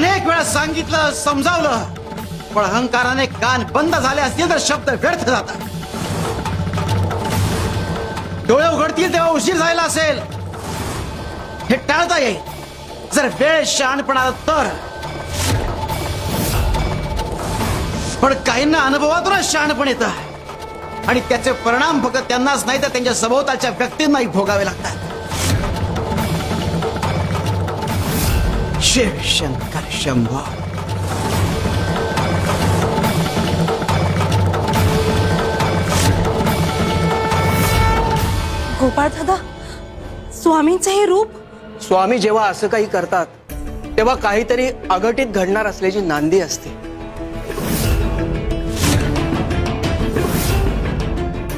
अनेक वेळा सांगितलं समजावलं पण अहंकाराने कान बंद झाले असतील तर शब्द व्यर्थ जातात. डोळे उघडतील तेव्हा उशीर झाला असेल. हे टाळता येईल. जर वेळ शहाणपणा तर. पण काहींना अनुभवातूनच शहाणपण येतं. आणि त्याचे परिणाम फक्त त्यांनाच नाही तर त्यांच्या सभोवतालच्या व्यक्तींनाही भोगावे लागतात. शिव शंकर शंभो गोपाळ दादा स्वामींचं हे रूप? स्वामी जेव्हा असं काही करतात तेव्हा काहीतरी अघटित घडणार असल्याची नांदी असते.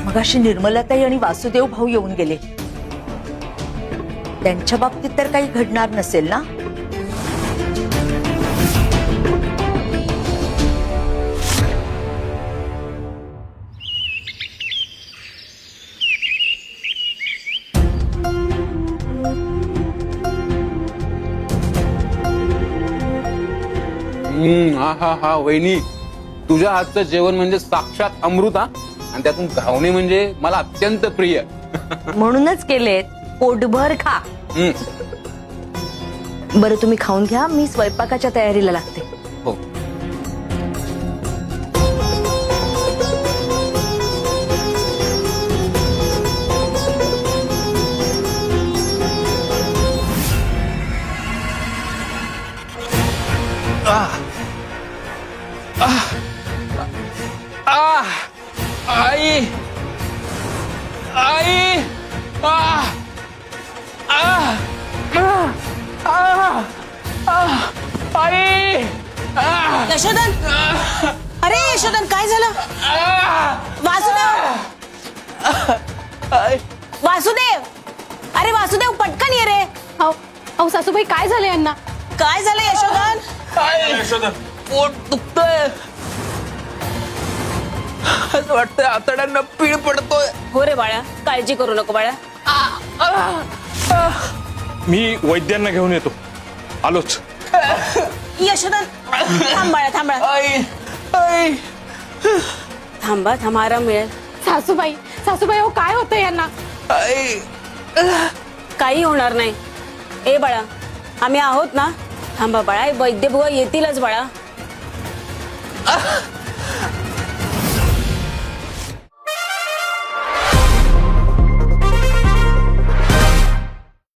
मगाशी निर्मलाताई आणि वासुदेव भाऊ येऊन गेले. त्यांच्या बाबतीत तर काही घडणार नसेल ना? हम्म, हा हा हा वहिनी. तुझ्या हातचं जेवण म्हणजे साक्षात अमृत हा? आणि त्यातून घावणे म्हणजे मला अत्यंत प्रिय. म्हणूनच केलेत पोटभर खा. हम्म, बरं तुम्ही खाऊन घ्या मी स्वयंपाकाच्या तयारीला लागते. हो. आ आई आई आ आ आ आ आई यशोदन अरे यशोदन काय झालं? वासुदेव! वासुदेव! अरे वासुदेव पटकन ये रे. अहो अहो सासूबाई काय झालं यांना? काय झालं यशोदन पोट दुखतोय. असं वाटतंय आतड्यांना पीळ पडतोय. हो रे बाळा काळजी करू नको बाळा मी वैद्यांना घेऊन येतो. आलोच. यशोदन थांब बाळा थांब बाळा आई आई. थांबा थांबा आराम मिळेल. सासूबाई सासूबाई अहो काय होतं यांना? आई. काही होणार नाही. ए बाळा आम्ही आहोत ना? थांबा बाळा वैद्य बुवा येतीलच बाळा. Ah!